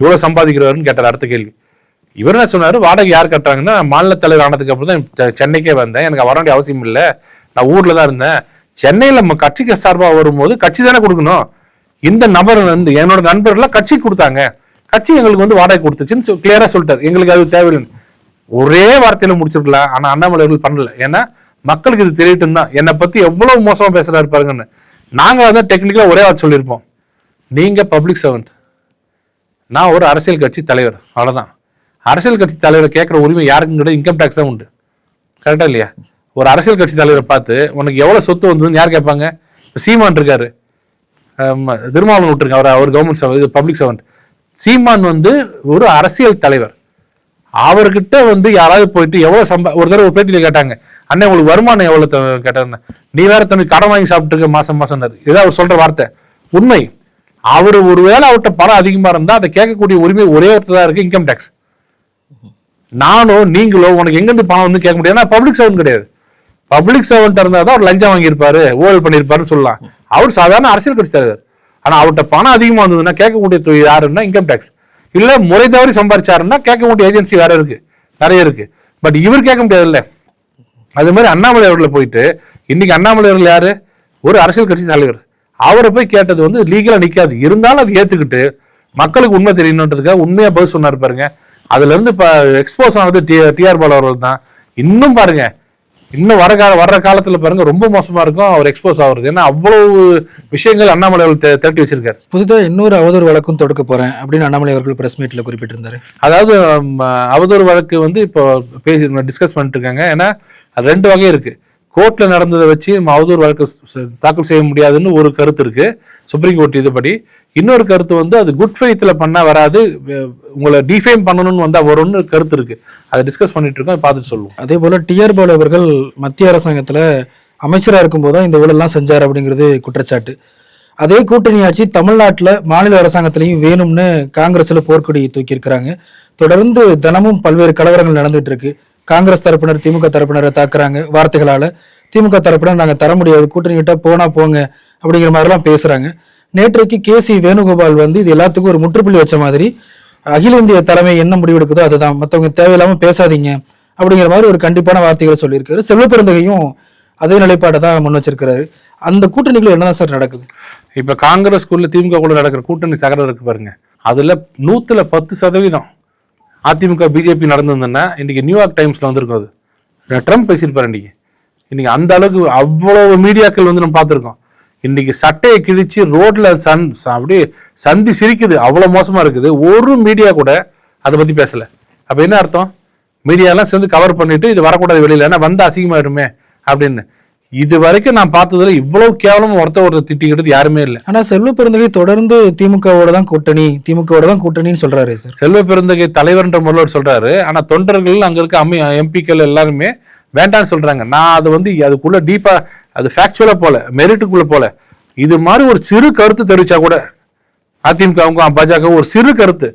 எவ்வளோ சம்பாதிக்கிறாருன்னு கேட்டார் அடுத்த கேள்வி. இவர் என்ன சொன்னார் வாடகை யார் கட்டுறாங்கன்னா மாநில தலைவர் ஆனதுக்கு அப்புறம் தான் செ- சென்னைக்கே வந்தேன் எனக்கு வர வேண்டிய அவசியம் இல்லை. நான் ஊரில் தான் இருந்தேன். சென்னையில் நம்ம கட்சிக்கு சார்பாக வரும்போது கட்சி தானே கொடுக்கணும். இந்த நபர் வந்து என்னோட நண்பர்கள்லாம் கட்சி கொடுத்தாங்க. கட்சி எங்களுக்கு வந்து வாடகை கொடுத்துச்சுன்னு கிளியரா சொல்லிட்டாரு. எங்களுக்கு அது தேவையில்லை ஒரே வார்த்தையில முடிச்சிருக்கலாம் ஆனா அண்ணாமலை அவர்கள் பண்ணல. ஏன்னா மக்களுக்கு இது தெரியட்டும் தான் என்னை பத்தி எவ்வளவு மோசமா பேசுறாரு பாருங்கன்னு. நாங்க வந்து டெக்னிக்கலா ஒரே வார்த்தை சொல்லியிருப்போம். நீங்க பப்ளிக் சர்வெண்ட் நான் ஒரு அரசியல் கட்சி தலைவர். அவ்வளவுதான். அரசியல் கட்சி தலைவரை கேட்குற உரிமை யாருக்கும் கிடையாது. இன்கம் டேக்ஸ் தான் உண்டு. கரெக்டா இல்லையா? ஒரு அரசியல் கட்சி தலைவரை பார்த்து உனக்கு எவ்வளவு சொத்து வந்ததுன்னு யார் கேட்பாங்க? சீமான் இருக்காரு. திருமாவளவன் விட்டுருங்க அவர் அவர் கவர்மெண்ட் சர்வ இது பப்ளிக் சர்வெண்ட் சீமான் வந்து ஒரு அரசியல் தலைவர். அவர்கிட்ட வந்து யாராவது போயிட்டு எவ்வளோ சம்பா ஒரு தடவை ஒரு பேட்டியில் கேட்டாங்க. அண்ணன் உங்களுக்கு வருமானம் எவ்வளோ கேட்டாருன்னு. நீ வேற தம்பி கடன் வாங்கி சாப்பிட்டுருக்க மாதம் மாசம் மாசம் இதான் அவர் சொல்ற வார்த்தை. உண்மை. அவர் ஒருவேளை அவர்கிட்ட பணம் அதிகமாக இருந்தால் அதை கேட்கக்கூடிய உரிமை ஒரே ஒருத்தர் தான் இருக்கு இன்கம் டேக்ஸ் நானோ நீங்களோ உனக்கு எங்கேருந்து பணம் வந்து கேட்க முடியாது. பப்ளிக் சர்வெண்ட் கிடையாது. பப்ளிக் சர்வெண்ட் இருந்தால் தான் அவர் லஞ்சம் வாங்கியிருப்பாரு ஓல் பண்ணியிருப்பாருன்னு சொல்லலாம். அவர் சாதாரண அரசியல் கட்சி தலைவர். ஆனால் அவர்கிட்ட பணம் அதிகமாக இருந்ததுன்னா கேட்கக்கூடிய தொழில் யாருன்னா இன்கம் டேக்ஸ் இல்லை முறை தவறி சம்பாரிச்சாருன்னா கேட்கக்கூடிய ஏஜென்சி வேற இருக்கு. நிறைய இருக்கு. பட் இவர் கேட்க முடியாதுல்ல. அது மாதிரி அண்ணாமலை அவர்களை போயிட்டு இன்னைக்கு அண்ணாமலை அவர்கள் யாரு? ஒரு அரசியல் கட்சி தலைவர். அவரை போய் கேட்டது வந்து லீகலாக நிற்காது இருந்தாலும் அதை ஏற்றுக்கிட்டு மக்களுக்கு உண்மை தெரியணுன்றதுக்காக உண்மையாக பதில் சொன்னார் பாருங்க. அதுலேருந்து இப்போ எக்ஸ்போஸ் ஆனது டிஆர் பால் அவர்கள் தான். இன்னும் பாருங்கள் இன்னும் வர கால வர்ற காலத்துல பாருங்க ரொம்ப மோசமா இருக்கும் அவர் எக்ஸ்போஸ் ஆகுறது. ஏன்னா அவ்வளவு விஷயங்கள் அண்ணாமலை அவர்கள் திரட்டி வச்சிருக்காரு. புதுதா இன்னொரு அவதூறு வழக்கும் தொடுக்க போறேன் அப்படின்னு அண்ணாமலை அவர்கள் பிரஸ் மீட்ல குறிப்பிட்டிருந்தாரு. அதாவது அவதூறு வழக்கு வந்து இப்போ பேசி டிஸ்கஸ் பண்ணிட்டு இருக்காங்க ஏன்னா அது ரெண்டு வகை இருக்கு. கோர்ட்ல நடந்ததை வச்சு அவதூறு வழக்கு தாக்கல் செய்ய முடியாதுன்னு ஒரு கருத்து இருக்கு. சுப்ரீம் கோர்ட் இதுபடி இன்னொரு கருத்து வந்து அது குட் ஃபெய்த்தில் பண்ணால் வராது உங்களை டிஃபைம் பண்ணணும்னு வந்தால் வரும்னு கருத்து இருக்குது அதை டிஸ்கஸ் பண்ணிட்டு இருக்கோம் பார்த்துட்டு சொல்லுவோம். அதே போல் டிஆர் பாலு அவர்கள் மத்திய அரசாங்கத்தில் அமைச்சராக இருக்கும்போது தான் இந்த ஊழல்லாம் செஞ்சார் அப்படிங்கிறது குற்றச்சாட்டு. அதே கூட்டணி ஆட்சி தமிழ்நாட்டில் மாநில அரசாங்கத்திலையும் வேணும்னு காங்கிரஸில் போர்க்கொடி தூக்கியிருக்கிறாங்க. தொடர்ந்து தினமும் பல்வேறு கலவரங்கள் நடந்துட்டு இருக்கு. காங்கிரஸ் தரப்பினர் திமுக தரப்பினரை தாக்குறாங்க வார்த்தைகளால். திமுக தரப்பினர் நாங்கள் தர முடியாது கூட்டணி கிட்ட போனா போங்க அப்படிங்கிற மாதிரிலாம் பேசுறாங்க. நேற்றைக்கு கே சி வேணுகோபால் வந்து இது எல்லாத்துக்கும் ஒரு முற்றுப்புள்ளி வச்ச மாதிரி அகில இந்திய தலைமை என்ன முடிவெடுக்குதோ அதுதான். மற்றவங்க தேவையில்லாமல் பேசாதீங்க அப்படிங்கிற மாதிரி ஒரு கண்டிப்பான வார்த்தைகளை சொல்லியிருக்காரு. செல்வப்பெருந்தகையும் அதே நிலைப்பாட்டை தான் முன் வச்சிருக்கிறாரு. அந்த கூட்டணிக்குள்ள என்னதான் சார் நடக்குது? இப்போ காங்கிரஸ் குள்ள திமுக கூட நடக்கிற கூட்டணி சகரம் இருக்கு பாருங்க. அதுல நூத்துல பத்து சதவீதம் அதிமுக பிஜேபி நடந்திருந்தேன்னா இன்னைக்கு நியூயார்க் டைம்ஸ்ல வந்திருக்கும் அது. ட்ரம்ப் பேசியிருப்பாரு இன்னைக்கு. இன்னைக்கு அந்த அளவுக்கு அவ்வளோ மீடியாக்கள் வந்து நம்ம பார்த்துருக்கோம். இன்னைக்கு சட்டையை கிழிச்சு ரோட்ல சன் அப்படியே சந்தி சிரிக்குது. அவ்வளவு மோசமா இருக்குது. ஒரு மீடியா கூட அதை பத்தி பேசல. அப்ப என்ன அர்த்தம்? மீடியாலாம் சேர்ந்து கவர் பண்ணிட்டு இது வரக்கூடாது வெளியில ஏன்னா வந்து அசிங்கமாயிடுமே அப்படின்னு. இது வரைக்கும் நான் பார்த்ததுல இவ்வளவு கேவலம் ஒருத்த ஒருத்தர் திட்டிக்கிட்டது யாருமே இல்லை. ஆனா செல்வப்பெருந்தகை தொடர்ந்து திமுகவோட தான் கூட்டணி திமுகவோட தான் கூட்டணின்னு சொல்றாரு சார். செல்வ பெருந்தகை தலைவர்ன்ற முதல்வர் சொல்றாரு. ஆனா தொண்டர்கள் அங்க இருக்க அமை எம்பிக்கள் எல்லாருமே வேண்டாம்னு சொல்றாங்க. நான் அது வந்து அதுக்குள்ள டீப்பா அது ஃபேக்சுவலா போல மெரிட்டுக்குள்ள போல. இது மாதிரி ஒரு சிறு கருத்து தெரிவிச்சா கூட அதிமுகவும் பாஜக ஒரு சிறு கருத்து.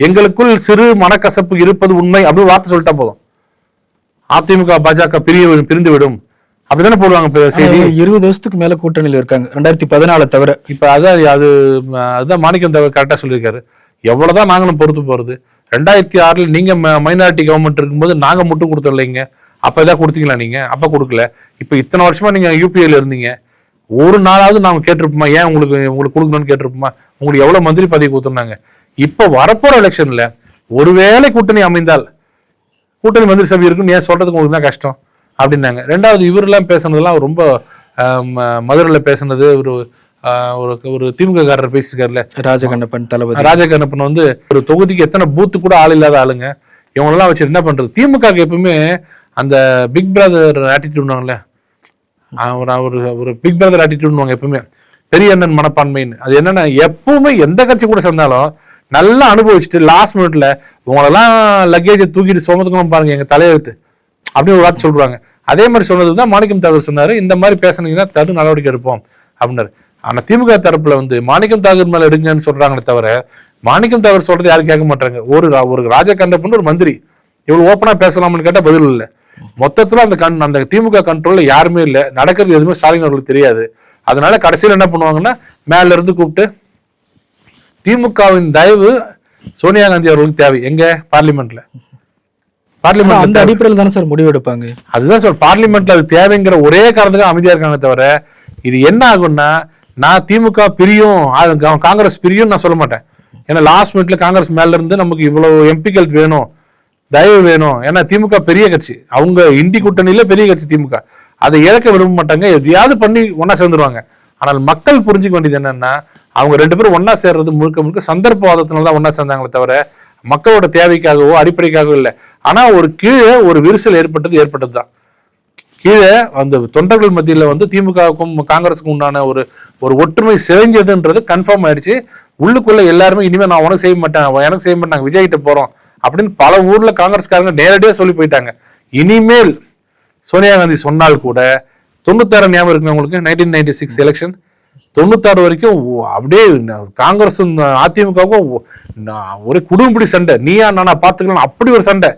எங்களுக்குள் சிறு மனக்கசப்பு இருப்பது உண்மை அப்படின்னு வார்த்தை சொல்லிட்டா போதும். அதிமுக பாஜக பிரிய பிரிந்து விடும் அப்படிதானே போடுவாங்க செய்தி? இருபது வருஷத்துக்கு மேல கூட்டணியில இருக்காங்க. ரெண்டாயிரத்தி பதினாலை தவிர. இப்ப அதான் அது அதுதான் மாணிக்கம் தவிர கரெக்டா சொல்லியிருக்காரு. எவ்வளவுதான் நாங்களும் பொறுத்து போறது. ரெண்டாயிரத்தி ஆறுல நீங்க மைனாரிட்டி கவர்மெண்ட் இருக்கும்போது நாங்க முட்டு கொடுத்தோம் இல்லைங்க அப்ப ஏதாவது கொடுத்தீங்களா நீங்க? அப்ப கொடுக்கல. இப்ப இத்தனை வருஷமா நீங்க யூபிஐல இருந்தீங்க. ஒரு நாளாவது நாம கேட்டிருப்போமா? ஏன் உங்களுக்கு உங்களுக்கு கொடுக்கணும்னு கேட்டிருப்போமா? உங்களுக்கு எவ்வளவு மந்திரி பதவி கொடுத்துருந்தாங்க? இப்ப வரப்போற எலெக்ஷன்ல ஒருவேளை கூட்டணி அமைந்தால் கூட்டணி மந்திரி சபை இருக்குன்னு ஏன் சொல்றதுக்கு உங்களுக்கு தான் கஷ்டம்? அப்படின்னாங்க. ரெண்டாவது இவரெல்லாம் பேசுனதெல்லாம் ரொம்ப மதுரையில் பேசுனது ஒரு ஆஹ், ஒரு ஒரு திமுக காரர் பேசியிருக்காருல்ல. ராஜகண்ணப்பன் தளபதி. ராஜகண்ணப்பன் வந்து ஒரு தொகுதிக்கு எத்தனை பூத்து கூட ஆள் இல்லாத ஆளுங்க. இவங்களெல்லாம் வச்சு என்ன பண்றது? திமுக எப்பவுமே அந்த பிக் பிரதர் ஆட்டிடியூட்னாங்களே ஒரு ஒரு ஒரு பிக் பிரதர் ஆட்டிடியூட்னுவாங்க எப்பவுமே. பெரிய அண்ணன் மனப்பான்மைன்னு. அது என்னன்னா எப்பவுமே எந்த கட்சி கூட சேர்ந்தாலும் நல்லா அனுபவிச்சுட்டு லாஸ்ட் மினிட்ல உங்களெல்லாம் லக்கேஜை தூக்கிட்டு சுமத்துக்கணும் பாருங்க எங்க தலையெழுத்து அப்படின்னு ஒரு வார்த்தை சொல்றாங்க. அதே மாதிரி சொன்னது தான் மாணிக்கம் தாகூர் சொன்னாரு இந்த மாதிரி பேசுனீங்கன்னா தடு நடவடிக்கை எடுப்போம் அப்படின்னாரு. ஆனா திமுக தரப்புல வந்து மாணிக்கம் தாகூர் மேல எடுங்கன்னு சொல்றாங்களே தவிர மாணிக்கம் தாகூர் சொல்றது யாரும் கேட்க மாட்டாங்க. ஒரு ஒரு ராஜா கண்டப்பன் ஒரு மந்திரி. இவ்வளவு ஓப்பனா பேசலாம்னு கேட்டா பதில் இல்லை. மொத்தத்துல அந்த கண் அந்த திமுக கண்ட்ரோல்ல யாருமே இல்லை. நடக்கிறது எதுவுமே ஸ்டாலின் அவர்களுக்கு தெரியாது. அதனால கடைசியில் என்ன பண்ணுவாங்கன்னா மேல இருந்து கூப்பிட்டு திமுகவின் தயவு சோனியா காந்தி அவர்களுக்கு தேவை. எங்க? பார்லிமெண்ட்ல. ஆனா, அந்த பார்லிமெண்ட் அடிப்படையில் தானே சார் முடிவெடுப்பாங்க? அதுதான் சொல் பார்லிமெண்ட்ல அது தேவைங்கிற ஒரே காரணத்துக்கு அமைதியா இருக்காங்க தவிர இது என்ன ஆகும்னா நான் திமுக பிரியும் காங்கிரஸ் பிரியும் நான் சொல்ல மாட்டேன். ஏன்னா லாஸ்ட் மினிட்ல காங்கிரஸ் மேல இருந்து நமக்கு இவ்வளவு எம்பிக்கள் வேணும். தயவு வேணும். ஏன்னா திமுக பெரிய கட்சி. அவங்க இந்தி கூட்டணியில பெரிய கட்சி திமுக. அதை இழக்க விரும்ப மாட்டாங்க. எதையாவது பண்ணி ஒன்னா சேர்ந்துருவாங்க. ஆனால் மக்கள் புரிஞ்சுக்க வேண்டியது என்னன்னா அவங்க ரெண்டு பேரும் ஒன்னா சேர்றது முழுக்க முழுக்க சந்தர்ப்பவாதத்தினால தான் ஒண்ணா சேர்ந்தாங்களே தவிர மக்களோட தேவைக்காகவோ அடிப்படைக்காகவோ இல்லை. ஆனா ஒரு கீழே ஒரு விரிசல் ஏற்பட்டது ஏற்பட்டது தான். கீழே அந்த தொண்டர்கள் மத்தியில் வந்து திமுகவுக்கும் காங்கிரஸுக்கும் உண்டான ஒரு ஒரு ஒற்றுமை சிதைஞ்சதுன்றது கன்ஃபார்ம் ஆயிடுச்சு. உள்ளுக்குள்ள எல்லாருமே இனிமேல் நான் உனக்கு செய்ய மாட்டேன். எனக்கு செய்ய மாட்டேன். நாங்கள் விஜய்கிட்ட போகிறோம் அப்படின்னு பல ஊர்ல காங்கிரஸ்காரங்க நேரடியாக சொல்லி போயிட்டாங்க. இனிமேல் சோனியா காந்தி சொன்னால் கூட தொண்ணூத்தாறு ஞாபகம் இருக்குங்க உங்களுக்கு? நைன்டீன் நைன்டி சிக்ஸ் எலெக்ஷன் தொண்ணூத்தாறு வரைக்கும் ஓ- அப்படியே காங்கிரஸும் அதிமுகவும் ஒ- ஒரே குடும்பப்படி சண்டை. நீயா நானா பார்த்துக்கலாம் அப்படி ஒரு சண்டை.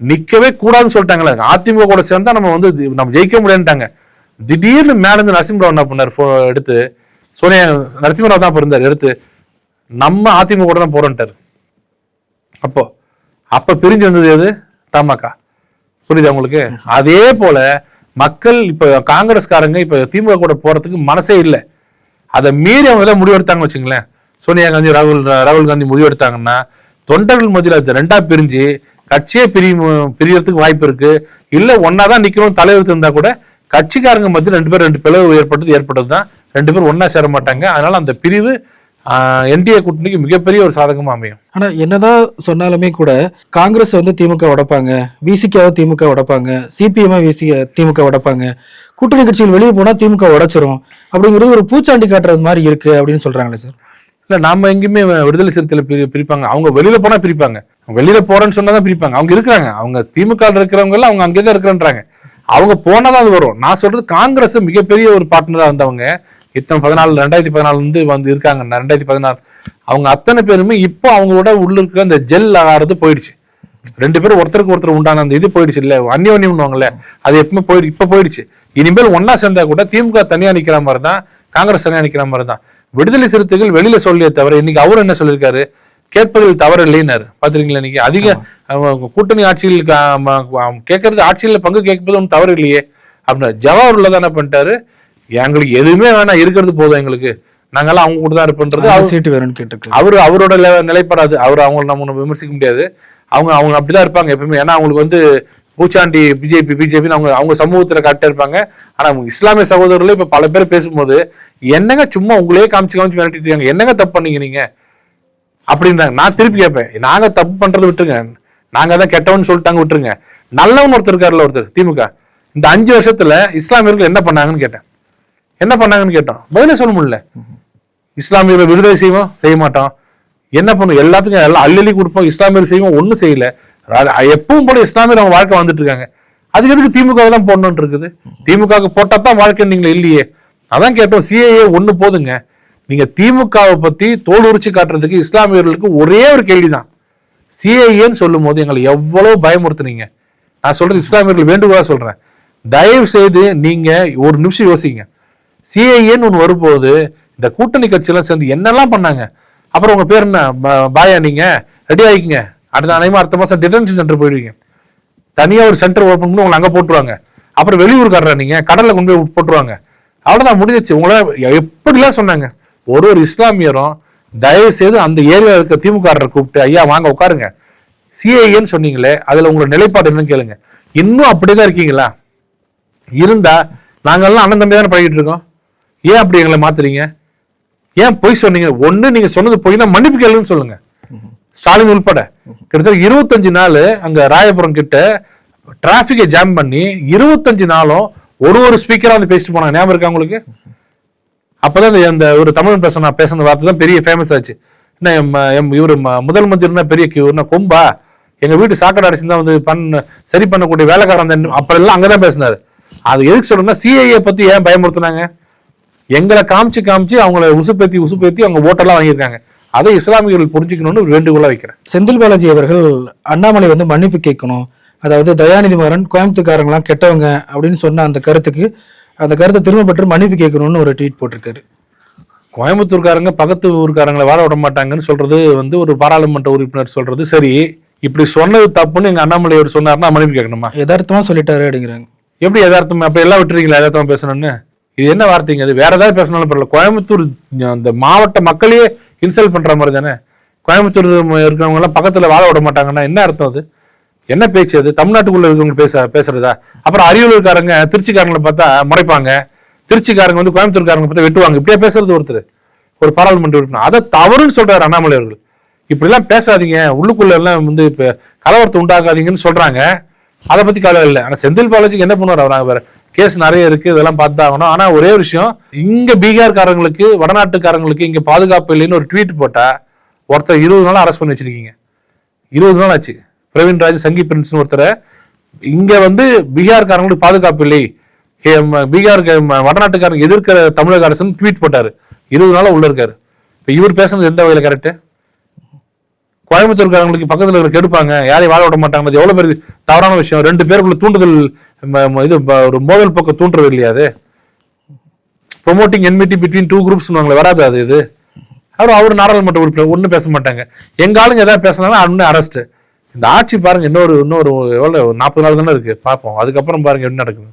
நிக்கவே கூடாதுன்னு சொல்லிட்டாங்களே. அதிமுக கூட சேர்ந்தா நம்ம வந்து நம்ம ஜெயிக்க முடியாதுட்டாங்க திடீர்னு மேலேருந்து நரசிம்மராவ் என்ன பண்ணார்? எடுத்து சோனியா நரசிம்மராவ் தான் பிறந்தார் எடுத்து நம்ம அதிமுக கூட தான் போறோம்ட்டாரு அப்போ அப்ப பிரிஞ்சு வந்தது எது? தமாகா புரியுதா உங்களுக்கு? அதே போல மக்கள் இப்ப காங்கிரஸ்காரங்க இப்ப திமுக கூட போறதுக்கு மனசே இல்லை. அதை மீறி அவங்க எல்லாம் முடிவெடுத்தாங்க வச்சுங்களேன் சோனியா காந்தி ராகுல் ராகுல் காந்தி முடிவெடுத்தாங்கன்னா தொண்டர்கள் மத்தியில் அது ரெண்டா பிரிஞ்சு கட்சியே பிரி பிரியறதுக்கு வாய்ப்பு இருக்கு. இல்ல ஒன்னாதான் நிக்கணும் தலைவர் இருந்தா கூட கட்சிக்காரங்க மத்தியில் ரெண்டு பேர் ரெண்டு பிளவு ஏற்பட்டது ஏற்பட்டது தான் ரெண்டு பேரும் ஒன்னா சேர மாட்டாங்க. அதனால அந்த பிரிவு என்டிஏ கூட்டணிக்கு மிகப்பெரிய ஒரு சாதகமா அமையும். ஆனா என்னதான் சொன்னாலுமே கூட காங்கிரஸ் வந்து திமுக உடைப்பாங்க விசிகாவை திமுக உடைப்பாங்க சிபிஎம் விசி திமுக உடைப்பாங்க. கூட்டணி கட்சிகள் வெளியே போனா திமுக உடைச்சிரும். அப்படிங்கிறது ஒரு பூச்சாண்டி காட்டுறது மாதிரி இருக்கு அப்படின்னு சொல்றாங்களே சார். இல்ல நாம எங்கேயுமே விடுதலை சிறுத்தையில பிரி பிரிப்பாங்க. அவங்க வெளியில போனா பிரிப்பாங்க. வெளியில போறேன்னு சொன்னாதான் பிரிப்பாங்க. அவங்க இருக்கிறாங்க. அவங்க திமுக இருக்கிறவங்க எல்லாம் அவங்க அங்கே தான் இருக்கிறன்றாங்க அவங்க போனாதான் அது வரும். நான் சொல்றது காங்கிரஸ் மிகப்பெரிய ஒரு பார்ட்னரா இருந்தவங்க. இத்தனை பதினாலு ரெண்டாயிரத்தி பதினாலு வந்து வந்து இருக்காங்க ரெண்டாயிரத்தி பதினாறு அவங்க அத்தனை பேருமே இப்போ அவங்களோட உள்ள இருக்கிற அந்த ஜெல் ஆகிறது போயிடுச்சு. ரெண்டு பேரும் ஒருத்தருக்கு ஒருத்தர் உண்டான அந்த இது போயிடுச்சு இல்ல. அந்யோன்யம்னுவாங்கல்ல. அது எப்பவுமே போயிடு இப்ப போயிடுச்சு. இனிமேல் ஒன்னா சேர்ந்தா கூட திமுக தனியா நிக்கிற மாதிரி தான் காங்கிரஸ் தனியா நிக்கிற மாதிரி தான். விடுதலை சிறுத்தைகள் வெளியில சொல்லியே தவிர இன்னைக்கு அவர் என்ன சொல்லியிருக்காரு? கேட்பதில் தவறு இல்லைன்னாரு. பாத்துருக்கீங்களா இன்னைக்கு? அதிக கூட்டணி ஆட்சியில் கேட்கறது ஆட்சியில் பங்கு கேட்பது ஒன்றும் தவறு இல்லையே. அப்படின்னா ஜவஹர் தானே என்ன பண்ணிட்டாரு. எங்களுக்கு எதுவுமே வேணாம் இருக்கிறது போதும் எங்களுக்கு. நாங்கெல்லாம் அவங்க கூட தான் இருப்போன்றது சீட்டு வேணும்னு கேட்டிருக்காரு. அவரு அவரோட நிலை- நிலைப்பாடு அது அவர் அவங்கள நம்ம ஒண்ணும் விமர்சிக்க முடியாது. அவங்க அவங்க அப்படிதான் இருப்பாங்க எப்பவுமே ஏன்னா அவங்களுக்கு வந்து பூச்சாண்டி பிஜேபி பிஜேபி அவங்க அவங்க சமூகத்துல கரெக்டா இருப்பாங்க. ஆனா அவங்க இஸ்லாமிய சகோதரர்களே இப்ப பல பேர் பேசும்போது என்னங்க சும்மா உங்களையே காமிச்சு காமிச்சு மிரட்டிட்டு இருக்காங்க? என்னங்க தப்பு பண்ணீங்க நீங்க? அப்படின்றாங்க. நான் திருப்பி கேட்பேன். நாங்க தப்பு பண்றதை விட்டுருங்க. நாங்க தான் கெட்டவன்னு சொல்லிட்டாங்க விட்டுருங்க. நல்லவன் ஒருத்தர் இருக்காருல்ல ஒருத்தர் திமுக. இந்த அஞ்சு வருஷத்துல இஸ்லாமியர்கள் என்ன பண்ணாங்கன்னு கேட்டேன். என்ன பண்ணாங்கன்னு கேட்டோம் பதிலே சொல்ல முடியல. இஸ்லாமியர்கள் விடுதலை செய்வோம் செய்ய மாட்டோம் என்ன பண்ணும்? எல்லாத்துக்கும் எல்லாம் அள்ளி கொடுப்போம் இஸ்லாமியர் செய்வோம் ஒன்றும் செய்யல. எப்பவும் போல இஸ்லாமியர் அவங்க வாழ்க்கை வந்துட்டு இருக்காங்க. அதுக்கு எதுக்கு திமுக தான் போடணும்னு இருக்குது? திமுக போட்டா தான் வாழ்க்கை நீங்கள் இல்லையே. அதான் கேட்டோம் சிஏஏ ஒன்று போதுங்க. நீங்க திமுகவை பத்தி தோல் உரிச்சு காட்டுறதுக்கு இஸ்லாமியர்களுக்கு ஒரே ஒரு கேள்விதான். சிஏஏன்னு சொல்லும் போது எங்களை எவ்வளவு பயமுறுத்துனீங்க. நான் சொல்றது இஸ்லாமியர்கள் வேண்டுகோளா சொல்றேன். தயவு செய்து நீங்க ஒரு நிமிஷம் யோசிங்க. சிஐஏன்னு ஒன்று வரும்போது இந்த கூட்டணி கட்சியெல்லாம் சேர்ந்து என்னெல்லாம் பண்ணாங்க? அப்புறம் உங்கள் பேர் என்ன? ப- பாயா நீங்கள் ரெடி ஆகிக்குங்க அடுத்த அனைமா அடுத்த மாதம் டிடென்ஷன் சென்டர் போயிடுவீங்க. தனியாக ஒரு சென்டர் ஓப்பன் பண்ணி உங்களை அங்கே போட்டுருவாங்க. அப்புறம் வெளியூர்காரரா நீங்க? கடலில் கொண்டு போய் போட்டுருவாங்க. அவ்வளோதான் முடிஞ்சிச்சு. உங்களை எப்படிலாம் சொன்னாங்க? ஒரு ஒரு இஸ்லாமியரும் தயவு செய்து அந்த ஏரியாவில் இருக்க திமுகரை கூப்பிட்டு ஐயா வாங்க உட்காருங்க. சிஐஏன்னு சொன்னீங்களே அதில் உங்களோட நிலைப்பாடு என்னன்னு கேளுங்க. இன்னும் அப்படிதான் இருக்கீங்களா? இருந்தா நாங்கெல்லாம் அண்ணன் தம்பி தானே பழகிட்டு இருக்கோம். ஏன் அப்படி எங்களை மாத்துறீங்க? ஏன் பொய் சொன்னீங்க? ஒண்ணு நீங்க சொன்னது பொய்னா மன்னிப்பு கேளுன்னு சொல்லுங்க. ஸ்டாலின் உள்பட. கிட்டத்தட்ட இருபத்தஞ்சு நாள் அங்க ராயபுரம் கிட்ட டிராபிக்கை ஜாம் பண்ணி இருபத்தஞ்சு நாளும் ஒரு ஒரு ஸ்பீக்கரா வந்து பேசிட்டு போனாங்க. ஞாபகம் இருக்கா உங்களுக்கு? அப்பதான் இந்த- ஒரு தமிழ் பேச நான் பேசுன வார்த்தை தான் பெரிய ஃபேமஸ் ஆச்சு. என்ன எம் இவர் ம- முதல் மந்திரினா பெரிய இவருனா கொம்பா? எங்க வீட்டு சாக்கடை அரசு தான் வந்து பண்ண சரி பண்ணக்கூடிய வேலைக்காரன் தான். அப்பெல்லாம் அங்கதான் பேசினாரு. அது எதுக்கு சொல்றேன்னா சிஐஏ பத்தி ஏன் பயமுறுத்தினாங்க? எங்களை காமிச்சு காமிச்சு அவங்கள உசுப்பேத்தி உசுப்பேத்தி அவங்க ஓட்டெல்லாம் வாங்கியிருக்காங்க. அதை இஸ்லாமியர்கள் புரிஞ்சுக்கணும்னு ஒரு வேண்டுகோளா வைக்கிறேன். செந்தில் பாலாஜி அவர்கள் அண்ணாமலை வந்து மன்னிப்பு கேட்கணும். அதாவது தயாநிதி மாறன் கோயம்புத்தூர்காரங்களாம் கெட்டவங்க அப்படின்னு சொன்ன அந்த கருத்துக்கு அந்த கருத்தை திரும்ப பெற்று மன்னிப்பு கேட்கணும்னு ஒரு ட்வீட் போட்டிருக்காரு. கோயம்புத்தூர்காரங்க பக்கத்து ஊர்க்காரங்களை வாழ விட மாட்டாங்கன்னு சொல்றது வந்து ஒரு பாராளுமன்ற உறுப்பினர் சொல்றது. சரி இப்படி சொன்னது தப்புன்னு எங்க அண்ணாமலை அவர் சொன்னாருன்னா மன்னிப்பு கேட்கணுமா? யதார்த்தமா சொல்லிட்டாரு அப்படிங்கிறாங்க. எப்படி யதார்த்தம்? அப்ப எல்லாம் விட்டுறீங்களா? யதார்த்தமா பேசணும்னு? இது என்ன வார்த்தைங்க? அது வேற ஏதாவது பேசினாலும் பரவாயில்ல. கோயம்புத்தூர் அந்த மாவட்ட மக்களையே இன்சல்ட் பண்ற மாதிரி தானே? கோயம்புத்தூர் இருக்கிறவங்க எல்லாம் பக்கத்துல வாழ விட மாட்டாங்கன்னா என்ன அர்த்தம் அது? என்ன பேச்சு அது? தமிழ்நாட்டுக்குள்ள இருக்கவங்க பேச பேசுறதா? அப்புறம் அரியலூர்காரங்க திருச்சிக்காரங்களை பார்த்தா முறைப்பாங்க. திருச்சிக்காரங்க வந்து கோயம்புத்தூர்காரங்க பார்த்தா வெட்டுவாங்க. இப்படியே பேசுறது ஒருத்தர். ஒரு பாராளுமன்ற உறுப்பினர். அதை தவறுன்னு சொல்றாரு அண்ணாமலை அவர்கள். இப்படிலாம் பேசாதீங்க. உள்ளுக்குள்ள எல்லாம் வந்து இப்ப கலவரத்தை உண்டாக்காதீங்கன்னு சொல்றாங்க. அதை பத்தி கவலை இல்லை. ஆனா செந்தில் பாலாஜிக்கு என்ன பண்ணுவார் அவர் கேஸ் நிறைய இருக்கு இதெல்லாம் பார்த்து ஆகணும் ஆனா ஒரே விஷயம் இங்க பீகார்காரங்களுக்கு வடநாட்டுக்காரங்களுக்கு இங்க பாதுகாப்பு இல்லைன்னு ஒரு ட்வீட் போட்டா ஒருத்தர் இருபது நாள் அரெஸ்ட் பண்ணி வச்சிருக்கீங்க. இருபது நாள் ஆச்சு. பிரவீன் ராஜ் சங்கி பிரின்ஸ் ஒருத்தரை இங்க வந்து பீகார்காரங்களுக்கு பாதுகாப்பு இல்லை. பீகார் வடநாட்டுக்காரங்க எதிர்க்கிற தமிழக அரசுன்னு ட்வீட் போட்டாரு. இருபது நாள் உள்ள இருக்காரு. இப்ப இவர் பேசுனது எந்த வகையில கரெக்ட் கோயம்புத்தூர்காரங்களுக்கு பக்கத்தில் இருக்க கெடுப்பாங்க. யாரையும் வாழ விட மாட்டாங்க. அது எவ்வளவு பேர் தவறான விஷயம். ரெண்டு பேருக்குள்ள தூண்டுதல் இது ஒரு மோதல் பக்கம் தூண்டுறது இல்லையா அது? Promoting enmity between two groups வராது அது இது. அவர் அவர் நாடாளுமன்ற உறுப்பினர் ஒன்றும் பேச மாட்டாங்க. எங்க ஆளுங்க எதாவது பேசினாலும் அண்ணன் அரெஸ்ட் இந்த ஆட்சி பாருங்க இன்னொரு இன்னொரு எவ்வளவு நாற்பது நாள் தானே இருக்கு. பார்ப்போம். அதுக்கப்புறம் பாருங்க என்ன நடக்குது.